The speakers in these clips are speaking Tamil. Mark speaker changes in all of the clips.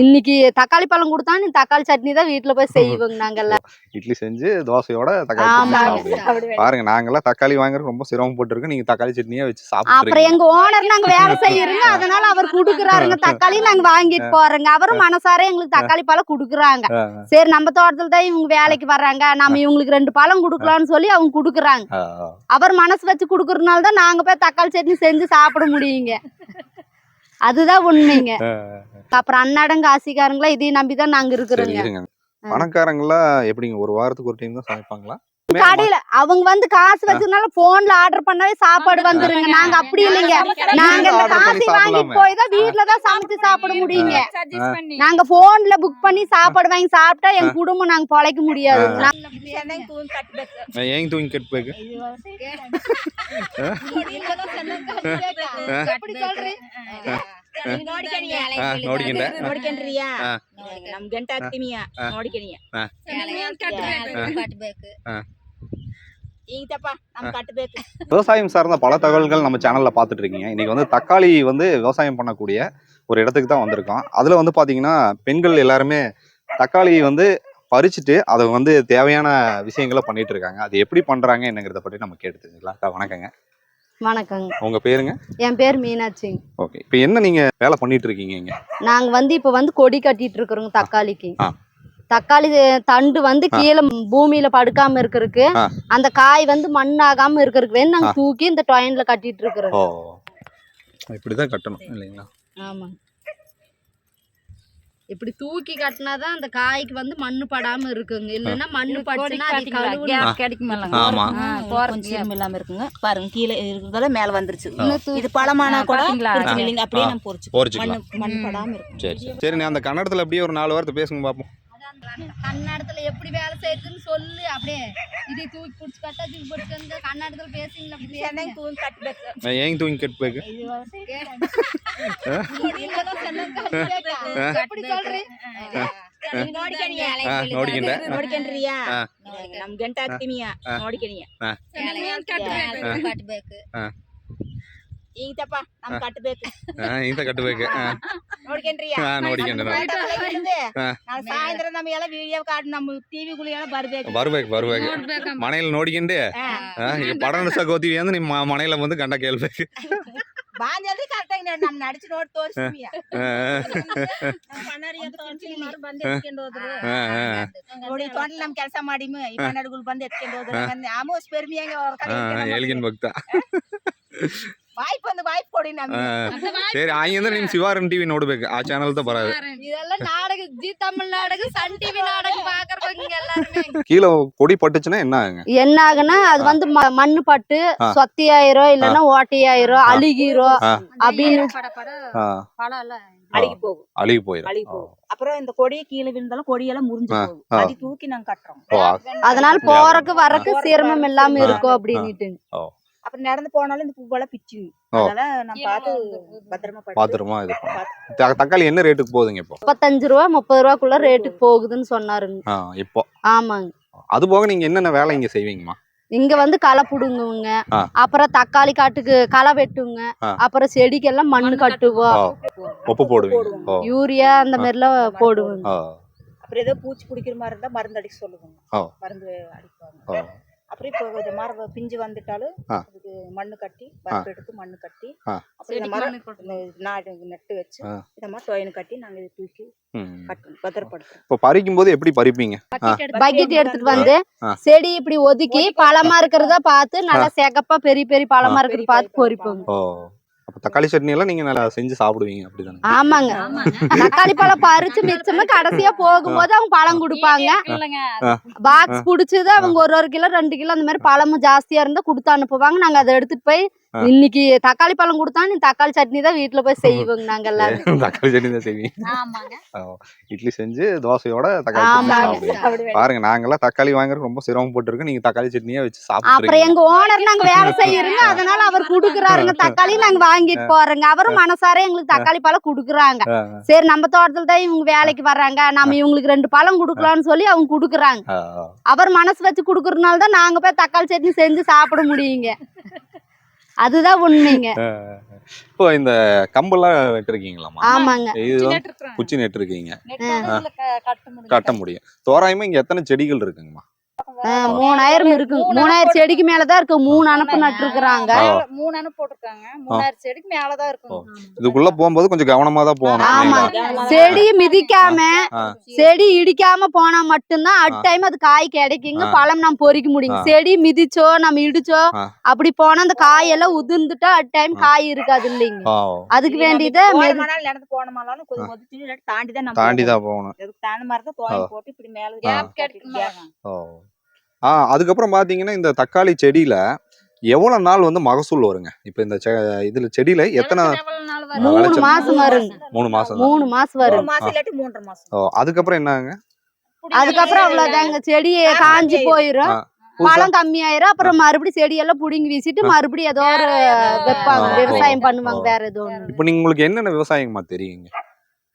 Speaker 1: இன்னைக்கு தக்காளி பழம் கொடுத்தா நீ தக்காளி சட்னி தான் வீட்டுல போய் செய்வோங்க நாங்கெல்லாம்.
Speaker 2: இட்லி செஞ்சு தோசையோட தக்காளி பாருங்க நாங்கெல்லாம் தக்காளி வாங்குறது ரொம்ப சிரமப்பட்டு இருக்கு நீங்க தக்காளி சட்னியே வச்சு
Speaker 1: அப்புறம்
Speaker 2: சாப்பிடுறீங்க
Speaker 1: எங்க ஓனர் நாங்க வேலை செய்யறோங்க அதனால அவர் குடுக்குறாருங்க. தக்காளி நாங்க வாங்கிட்டு போறோங்க. அவரும் மனசார எங்களுக்கு தக்காளி பழம் குடுக்குறாங்க. சரி நம்ம தோட்டத்துல தான் இவங்க வேலைக்கு வர்றாங்க. நம்ம இவங்களுக்கு ரெண்டு பழம் குடுக்கலாம்னு சொல்லி அவங்க குடுக்குறாங்க. அவர் மனசு வச்சு குடுக்கறதுனால தான் நாங்க போய் தக்காளி சட்னி செஞ்சு சாப்பிட முடியுங்க. அதுதான் உண்மைங்க. அப்புறம் அன்னாடங்க காசிக்காரங்களா இதையும் நம்பி தான்
Speaker 2: நாங்க
Speaker 1: இருக்கிறோங்க.
Speaker 2: பணக்காரங்களா எப்படிங்க? ஒரு வாரத்துக்கு ஒரு டைம் தான் சமைப்பாங்களா?
Speaker 1: கடையில அவங்க வந்து காசு வச்சதுனால போன்ல ஆர்டர் பண்ணவே சாப்பாடு வந்துருங்க. நாங்க அப்படி இல்லைங்க. நாங்க இந்த காசு வாங்கிட்டு போய் தான் வீட்டுலதான் சமைச்சு சாப்பிட முடியுங்க. நாங்க போன்ல புக் பண்ணி சாப்பாடு வாங்கி சாப்பிட்டா எங்க குடும்பம் நாங்க பொழைக்க முடியாது.
Speaker 2: ஏன் தூங்கி கட் ನೋಡ್ಕೊಂಡೆ.
Speaker 3: ನೋಡ್ಕೊಂಡ್ರಿಯ
Speaker 2: ಹಾ.
Speaker 3: ನಮ್ ಗಂಟ ಹತ್ತಿಮಿಯ
Speaker 2: ಹಾ.
Speaker 3: ನೋಡ್ಕೊನಿಯ
Speaker 2: ಹಾ. ಹಾ.
Speaker 3: ಈಗಪ್ಪ ನಮ್ ಕಟ್ಬೇಕು
Speaker 2: விவசாயம் சார்ந்த பல தகவல்கள் நம்ம சேனல்ல பார்த்துட்டு இருக்கீங்க இன்னைக்கு வந்து தக்காளி வந்து விவசாயம் பண்ணக்கூடிய ஒரு இடத்துக்கு தான் வந்திருக்கோம் அதுல வந்து பாத்தீங்கன்னா பெண்கள் எல்லாருமே தக்காளி வந்து பறிச்சுட்டு அதை வந்து தேவையான விஷயங்களை பண்ணிட்டு இருக்காங்க அது எப்படி பண்றாங்க என்னங்கிறத பற்றி நம்ம கேட்டு தெரிஞ்சுக்கலாம் அக்கா, வணக்கங்க
Speaker 1: வணக்கங்க.
Speaker 2: உங்க பேருங்க?
Speaker 1: என் பேர் மீனாட்சிங்க
Speaker 2: ஓகே. இப்போ என்ன நீங்க வேலை பண்ணிட்டு இருக்கீங்க இங்க?
Speaker 1: நாங்க வந்து இப்ப வந்து கொடி கட்டிட்டு இருக்கிறோங்க தக்காளிக்கு.
Speaker 2: ஆ.
Speaker 1: தக்காளி தண்டு வந்து கீழே பூமியில படுக்காம இருக்கிறதுக்கு
Speaker 2: ஆ.
Speaker 1: அந்த காய் வந்து மண்ணாகாம இருக்கிறதுக்கு வேணும் நாங்க. தூக்கி இந்த டொயன்ல கட்டிட்டு இருக்கிறோம்
Speaker 2: ஓ. இப்படிதான் கட்டணும் இல்லைங்களா?
Speaker 1: ஆமா இப்படி தூக்கி கட்டினாதான் அந்த காய்க்கு வந்து மண்ணு படாம இருக்குங்க. இல்லைன்னா மண்ணு பட்டுச்சுன்னா அது
Speaker 3: கேப் கிடைக்குமில்லங்க
Speaker 2: ஆமா.
Speaker 3: கொஞ்சம் சீரம் இல்லாம இருக்குங்க. பாருங்க கீழே இருக்கிறதால மேல வந்துருச்சு. இது பழமானா கூட அப்படியே. நம்ம பொறிச்சு மண்ணு மண் படாம இருக்கும்
Speaker 2: சரி சரி. அந்த கன்னடத்துல அப்படியே ஒரு நாலு வாரத்தை பேசுங்க பார்ப்போம்
Speaker 1: கன்னடத்துல எப்படி வேலை செய்யுதுன்னு சொல்லு அப்படியே இதை தூக்கி பிடிச்சி கட்டா தூக்கி பிடிச்சி வந்து கன்னடத்துல பேசுங்களா அப்படி
Speaker 3: ಚೆನ್ನಾಗಿ ತೂನ್ ಕಟ್ಬೇಕು
Speaker 2: ஏங்க தூங்கி கட்டுப்பேக்கு
Speaker 1: எப்படி சொல்றீ
Speaker 3: ನೋಡ್ಕೊನಿಯ
Speaker 2: ஆ, ನೋಡ್ಕೊಂಡೆ.
Speaker 3: ನೋಡ್ಕೊಂಡ್ರಿಯ
Speaker 2: ಹಾ.
Speaker 3: ನಮ್ ಗಂಟ ಹತ್ತಿಮಿಯ
Speaker 2: ಹಾ.
Speaker 3: ನೋಡ್ಕೊನಿಯ
Speaker 2: ಹಾ. ಹಾ.
Speaker 3: ಈಗಪ್ಪ ನಮ್ ಕಟ್ಬೇಕು
Speaker 2: ಇಂತ ಕಟ್ಟಬೇಕು
Speaker 3: ನೋಡ್ಕೊಂಡ್ರಿಯ
Speaker 2: ಹಾ, ನೋಡ್ಕೊಂಡೆ, ನೋಡ್ಕೊಂಡೆ. ಹಾ.
Speaker 3: ನಾವು ಸಾಯಂತ್ರ ನಮಗೆಲ್ಲ ವಿಡಿಯೋ ಕಾರ್ಡ್ ನಮ್ಮ ಟಿವಿಗಳು ಎಲ್ಲ ಬರ್ಬೇಕು
Speaker 2: ಬರ್ಬೇಕು ಬರ್ಬೇಕು ಮನೇಲಿ ನೋಡ್ಕೊಂಡೆ
Speaker 3: ಹಾ.
Speaker 2: ಆ, ಈಗ ಪಡ ನಡ್ಸಕ್ ಹೋಗ್ತೀವಿ ಅಂದ್ರೆ ನಿಮ್ಮ ಮನೇಲಿ ಬಂದು ಗಂಡ ಕೇಳ್ಬೇಕು
Speaker 3: ಬಾಂಜಲ್ದಿ ಕರೆಕ್ಟ್ ಆಗಿ ನಮ್ ನಡಿಸಿ ನೋಡಿ ತೋರಿಸ್ತೀವಿ
Speaker 2: ಆ,
Speaker 3: ಬಂದ್ ಎತ್ಕೊಂಡು ಹೋದ್ರು
Speaker 2: ಆ, ಆ,
Speaker 3: ನೋಡಿ ತೋಟಲ್ ನಮ್ ಕೆಲಸ ಮಾಡಿ ಈ ಕನ್ನಡಗಳು ಬಂದ್ ಎತ್ಕೊಂಡು ಹೋದ್ರು ಆಮೋ ಸ್ಪೆರ್ಮಿ ಹಂಗೆ
Speaker 2: ಆ, ಹೇಳ್ಗಿನ್ ಭಕ್ತ
Speaker 3: ವಾಯ್ಪ್ ಒಂದು ವಾಯ್ಪ್ ಕೊಡಿ
Speaker 2: ಆ,
Speaker 3: ನಮ್ಗೆ
Speaker 2: ಸರಿ ಹಂಗಂದ್ರೆ ನಿಮ್ ಶಿವಾರನ್ ಟಿವಿ ನೋಡ್ಬೇಕು ಆ ಚಾನಲ್ த ಬರೋದು
Speaker 1: இதெல்லாம் நாடகம் ஜி தமிழ் நாடகம் சன் டிவி நாடகம் பாக்குறவங்க எல்லாருமே
Speaker 2: கீழே கொடி பட்டுச்சுன்னா என்ன ஆகுங்க
Speaker 1: என்ன ஆகுனா அது வந்து ம- மண்ணு பட்டு
Speaker 2: ஆ.
Speaker 1: சொத்தி ஆயிரும் இல்லன்னா ஓட்டை ஆயிரும் அழுகிரும்
Speaker 2: ஆ.
Speaker 1: அப்படின்னு
Speaker 2: ஆ,
Speaker 3: அழுகி போகும்
Speaker 2: அழுகி போயிடும்
Speaker 3: அழுகி போகும் அப்புறம் இந்த கொடி கீழே விழுந்தாலும் கொடியெல்லாம் முறிஞ்சு
Speaker 2: ஆ,
Speaker 3: போகும்
Speaker 2: ஆ.
Speaker 3: அது தூக்கி நாங்க கட்டுறோம்
Speaker 2: ஓ,
Speaker 1: அதனால போறக்கு வரக்கு சிரமம் இல்லாம
Speaker 2: ஆ.
Speaker 1: இருக்கும் அப்படின்னுட்டு
Speaker 3: அப்புறம் நடந்து போனாலும் இந்த பூவெல்லாம் பிச்சு. அதனால நான் பார்த்து பத்திரமா
Speaker 2: பாத்துருமா இது தக்காளி என்ன ரேட்டுக்கு போகுதுங்க இப்போ?
Speaker 1: முப்பத்தஞ்சு ரூபா முப்பது ரூபாக்குள்ள ரேட்டுக்கு போகுதுன்னு சொன்னாருங்க.
Speaker 2: இப்போ.
Speaker 1: ஆமாங்க.
Speaker 2: அது போக நீங்க என்னென்ன வேலை இங்க செய்வீங்கம்மா?
Speaker 1: இங்க வந்து களை புடுங்குங்க
Speaker 2: ஆ.
Speaker 1: அப்புறம் தக்காளி காட்டுக்கு களை வெட்டுங்க. அப்புறம் செடிக்கெல்லாம் மண்ணு கட்டுவோம்.
Speaker 2: போடுவீங்க. ஓ.
Speaker 1: யூரியா அந்த மாதிரிலாம் போடுவோங்க.
Speaker 3: அப்புறம் ஏதோ பூச்சி பிடிக்கிற மாதிரி இருந்தா மருந்து அடிக்க சொல்லுவாங்க. மருந்து அடிப்பாங்க.
Speaker 2: ஓ.
Speaker 3: அப்புறம் இப்போ இந்த மரம் பிஞ்சு வந்துட்டாலும். அதுக்கு மண்ணு கட்டி பருப்பு எடுத்து மண்ணு கட்டி
Speaker 2: ஆ.
Speaker 3: அப்புறம் இந்த மரம் இந்த நாடு நட்டு வச்சு. இந்த மாதிரி டொயனு கட்டி நாங்க இதை தூக்கி. கட்டணும் பத்திரப்படுத்துறோம்
Speaker 2: இப்போ பறிக்கும் போது எப்படி பறிப்பீங்க
Speaker 1: பக்கெட் எடுத்துட்டு வந்து. செடி இப்படி ஒதுக்கி பழமா இருக்கிறத பார்த்து நல்லா செகப்பா பெரிய பெரிய பழமா இருக்கிறத பார்த்து பொறிப்போங்க
Speaker 2: ஓ அப்ப தக்காளி சட்னி எல்லாம் நீங்க நல்லா செஞ்சு சாப்பிடுவீங்க அப்படிதானே?
Speaker 1: ஆமாங்க. தக்காளி பழம் பறிச்சு மிச்சமா கடைசியா போகும்போது அவங்க பழம் கொடுப்பாங்க. பாக்ஸ் புடிச்சது அவங்க ஒரு ஒரு கிலோ ரெண்டு கிலோ அந்த மாதிரி பழமும் ஜாஸ்தியா இருந்தா கொடுத்து அனுப்புவாங்க. நாங்க அதை எடுத்துட்டு போய். இன்னைக்கு தக்காளி பழம் கொடுத்தா நீ தக்காளி சட்னி தான் வீட்டுல போய் செய்வோங்க நாங்க எல்லாரும்.
Speaker 2: தக்காளி சட்னி தான் செய்வீங்க. இட்லி செஞ்சு தோசையோட தக்காளி பாருங்க நாங்கெல்லாம் தக்காளி வாங்குறது ரொம்ப சிரமப்பட்டு இருக்கு நீங்க தக்காளி சட்னியே வச்சு
Speaker 1: அப்புறம்
Speaker 2: சாப்பிடுறீங்க
Speaker 1: எங்க ஓனர் நாங்க வேலை செய்யறோங்க. அதனால அவர் குடுக்குறாருங்க. தக்காளி நாங்க வாங்கிட்டு போறோங்க. அவரும் மனசார எங்களுக்கு தக்காளி பழம் குடுக்குறாங்க. சரி நம்ம தோட்டத்துல தான் இவங்க வேலைக்கு வர்றாங்க. நம்ம இவங்களுக்கு ரெண்டு பழம் குடுக்கலாம்னு சொல்லி அவங்க குடுக்குறாங்க. அவர் மனசு வச்சு குடுக்கறதுனால தான் நாங்க போய் தக்காளி சட்னி செஞ்சு சாப்பிட முடியுங்க. அதுதான் உண்மைங்க.
Speaker 2: இப்போ இந்த கம்பெல்லாம் வெட்டிருக்கீங்களாமா
Speaker 1: ஆமாங்க.
Speaker 2: இது குச்சி நெட்டிருக்கீங்க. கட்ட
Speaker 4: கட்ட
Speaker 2: முடியும். தோராயமா இங்க எத்தனை செடிகள் இருக்குங்கம்மா?
Speaker 1: மூணாயிரம் இருக்கு. மூணாயிரம் செடிக்கு மேலதான் இருக்கு. மூணு அனுப்பு நட்டுருக்குறாங்க.
Speaker 2: ஆ.
Speaker 4: மூணு அணு போட்டிருக்காங்க. மூணாயிரம் செடிக்கு மேலதான் இருக்கும்
Speaker 2: இதுக்குள்ள போகும்போது கொஞ்சம் கவனமா தான் போகணும்.
Speaker 1: ஆமா. செடி மிதிக்காம. செடி இடிக்காம போனா மட்டும்தான் அட் டைம் அது காய் கிடைக்குங்க. பழம் நம்ம பொறிக்க முடியும். செடி மிதிச்சோ நம்ம இடிச்சோ. அப்படி போனா அந்த காயெல்லாம் உதிர்ந்துட்டா அட் டைம் காய் இருக்காது இல்லைங்க. அதுக்கு வேண்டியதை
Speaker 3: நடந்து போனமானாலும் கொஞ்சம் தாண்டி தான் நம்ம
Speaker 2: தாண்டி தான்
Speaker 3: போகணும். தகுந்த மாதிரி தான் போட்டு இப்படி மேல.
Speaker 4: கேப் கிடைக்குமா
Speaker 2: அதுக்கப்புறம் பாத்தீங்கன்னா இந்த தக்காளி செடியில எவ்வளவு நாள் வந்து மகசூல் வருங்க? இப்ப இந்த செ- இதுல செடியில எத்தனை
Speaker 1: மூணு? மாசம் வருங்க
Speaker 2: மூணு மாசம்.
Speaker 1: மூணு மாசம் வரும்.
Speaker 2: ஓ அதுக்கப்புறம் என்னங்க?
Speaker 1: அதுக்கப்புறம் அவ்வளவுதாங்க. செடி காஞ்சி.
Speaker 2: புதுசா-
Speaker 1: பழம் கம்மியாயிரும். அப்புறம் மறுபடியும் செடியெல்லாம் புடுங்கி வீசிட்டு மறுபடியும் ஏதோ ஒரு வைப்பாங்க. விவசாயம் பண்ணுவாங்க. வேற
Speaker 2: இப்ப நீங்க உங்களுக்கு என்னென்ன விவசாயமா தெரியுங்க?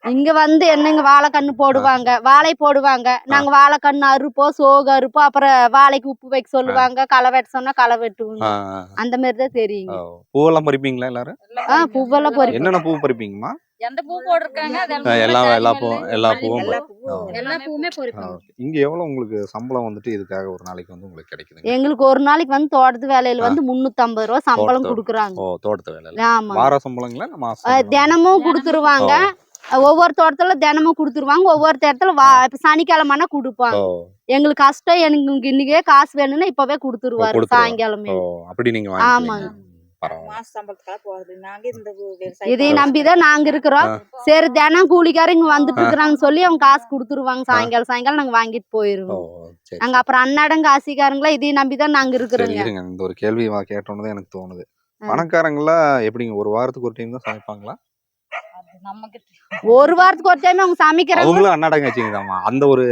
Speaker 1: இங்க வந்து என்னங்க வாழைக்கண்ணு போடுவாங்க. வாழை போடுவாங்க. நாங்க வாழைக்கண்ணு அறுப்போம் சோகு அறுப்போம் அப்புறம் வாழைக்கு உப்பு வைக்க சொல்லுவாங்க. களை வெட்ட சொன்னா களை
Speaker 2: ஆ.
Speaker 1: அந்த மாதிரி தான் தெரியுங்க.
Speaker 2: பூவெல்லாம் பறிப்பீங்களா எல்லாரும்?
Speaker 1: ஆ பூவெல்லாம் பொறிப்போம்.
Speaker 2: என்னென்ன பூ பறிப்பீங்கம்மா?
Speaker 4: எந்த பூ போட்டிருக்காங்க?
Speaker 2: எல்லா எல்லா பூ எல்லா பூவும்
Speaker 3: எல்லா பூவும்.
Speaker 4: எல்லா பூவுமே
Speaker 2: ஓகே. இங்க எவ்வளவு உங்களுக்கு சம்பளம் வந்துட்டு இதுக்காக ஒரு நாளைக்கு வந்து உங்களுக்கு கிடைக்குதுங்க?
Speaker 1: எங்களுக்கு ஒரு நாளைக்கு வந்து தோட்டத்து வேலையில வந்து முன்னூத்தி ஐம்பது ரூபா சம்பளம் குடுக்குறாங்க.
Speaker 2: ஓ தோட்டத்து வேலை
Speaker 1: ஆமா
Speaker 2: வார சம்பளங்களா?
Speaker 1: தினமும் குடுத்துருவாங்க. ஒவ்வொரு தோட்டத்துல தினமும் குடுத்துருவாங்க. ஒவ்வொரு இடத்துல வா இப்ப சனிக்கிழமைனா கொடுப்பாங்க. எங்களுக்கு கஷ்டம் எனக்கு இன்னைக்கே காசு வேணும்னா இப்பவே குடுத்துருவாரு. சாயங்காலமே.
Speaker 2: ஓ அப்படி நீங்க
Speaker 1: ஆமாங்க. இதை நம்பிதான் நாங்க இருக்கிறோம். சரி தினம் கூலிக்காரங்க வந்துட்டு இருக்கிறாங்கன்னு சொல்லி அவங்க காசு குடுத்துருவாங்க. சாயங்காலம் சாயங்காலம் நாங்க வாங்கிட்டு போயிருவோம்.
Speaker 2: சரி
Speaker 1: நாங்க அப்புறம் அன்னடம் காசிக்காரங்களா இதையும் நம்பிதான் நாங்க இருக்கிறோங்க.
Speaker 2: இந்த ஒரு கேள்வி கேட்டோன்னு தான் எனக்கு தோணுது. பணக்காரங்களா எப்படிங்க? ஒரு வாரத்துக்கு ஒரு டைம் தான் சமைப்பாங்களா?
Speaker 4: நமக்கு
Speaker 1: ஒரு வாரத்துக்கு ஒரு டைம் அவங்க சமைக்கிறாங்க.
Speaker 2: அவங்களும் அன்னாடங்க வச்சுங்கதாம்மா அந்த ஒரு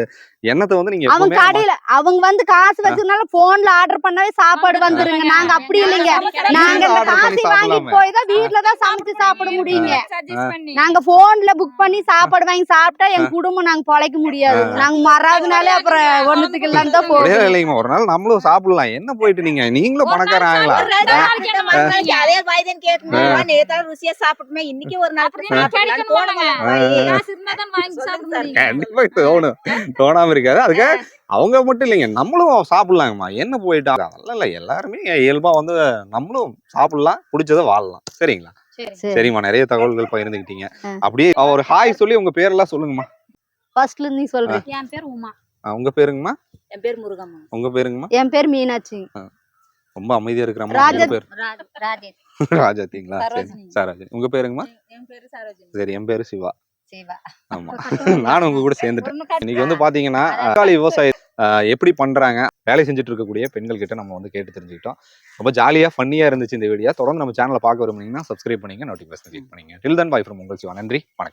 Speaker 2: எண்ணத்தை வந்து நீங்க
Speaker 1: அவங்க கடையில அவங்க வந்து காசு வச்சதுனால போன்ல ஆர்டர் பண்ணவே சாப்பாடு வந்துருங்க. நாங்க அப்படி இல்லைங்க. நாங்க இந்த காசு வாங்கிட்டு
Speaker 2: சாப்பிடலாமே.
Speaker 1: போய் தான் வீட்டுல தான் சமைச்சு சாப்பிட முடியுங்க.
Speaker 4: சஜஸ்ட் பண்ணி.
Speaker 1: நாங்க போன்ல புக் பண்ணி சாப்பாடு வாங்கி சாப்பிட்டா எங்க குடும்பம் நாங்க பொழைக்க முடியாது. நாங்க மறாதனாலே அப்புறம் ஒண்ணுத்துக்கு இல்லாம தான் போகும்
Speaker 2: இல்லைங்கம்மா ஒரு நாள் நம்மளும் சாப்பிடலாம். என்ன போயிட்டு நீங்க? நீங்களும் பணக்காரன் ஆகலாம்
Speaker 3: அதே வாய்தான் கேட்கணும் நேத்தாலும் ருசியா சாப்பிட்டுமே இன்னைக்கு ஒரு நாள்
Speaker 4: வாங்கி
Speaker 2: கண்டிப்பா தோணும். தோணாம இருக்காது. அதுக்கு அவங்க மட்டும் இல்லைங்க நம்மளும் சாப்பிடலாங்கம்மா. என்ன போயிட்டா அதெல்லாம் இல்ல எல்லாருமே இயல்பா வந்து நம்மளும் சாப்பிடலாம் பிடிச்சதை வாழலாம். சரிங்களா?
Speaker 1: சரி.
Speaker 2: சரிம்மா நிறைய தகவல்கள் பகிர்ந்துக்கிட்டீங்க.
Speaker 1: ஆ.
Speaker 2: அப்படியே ஒரு ஹாய் சொல்லி உங்க பேரெல்லாம் சொல்லுங்கம்மா.
Speaker 1: ஃபர்ஸ்ட்ல இருந்து நீ சொல்ற
Speaker 4: என் பேர் உமா.
Speaker 2: உங்க பேருங்கம்மா?
Speaker 3: என் பேர் முருகம்மா.
Speaker 2: உங்க பேருங்கம்மா?
Speaker 1: என் பேர் மீனாட்சி.
Speaker 2: ரொம்ப அமைதியா இருக்கிற
Speaker 1: ராஜா-
Speaker 2: உங்க பேர்? ராஜாத்தீங்களா? சரி
Speaker 4: சரோஜினி.
Speaker 2: உங்க பேருங்கம்மா?
Speaker 4: என் பேரு சரோஜினி.
Speaker 2: சரி என் பேரு
Speaker 4: சிவா.
Speaker 2: ஆமா. நானும் உங்க கூட சேர்ந்துட்டேன். இன்னைக்கு வந்து பாத்தீங்கன்னா தக்காளி விவசாயம் ஆஹ், எப்படி பண்றாங்க வேலை செஞ்சுட்டு இருக்கக்கூடிய பெண்கள் கிட்ட நம்ம வந்து கேட்டு தெரிஞ்சுக்கிட்டோம். ரொம்ப ஜாலியா ஃபன்னியா இருந்துச்சு இந்த வீடியோ தொடர்ந்து நம்ம சேனலை பார்க்க விரும்புனீங்கன்னா சப்ஸ்கிரைப் பண்ணீங்க நோட்டிஃபிகேஷன் கிளிக் பண்ணீங்க டில் தன் பாய் ஃப்ரம் உங்கள் சிவா. நன்றி வணக்கம்.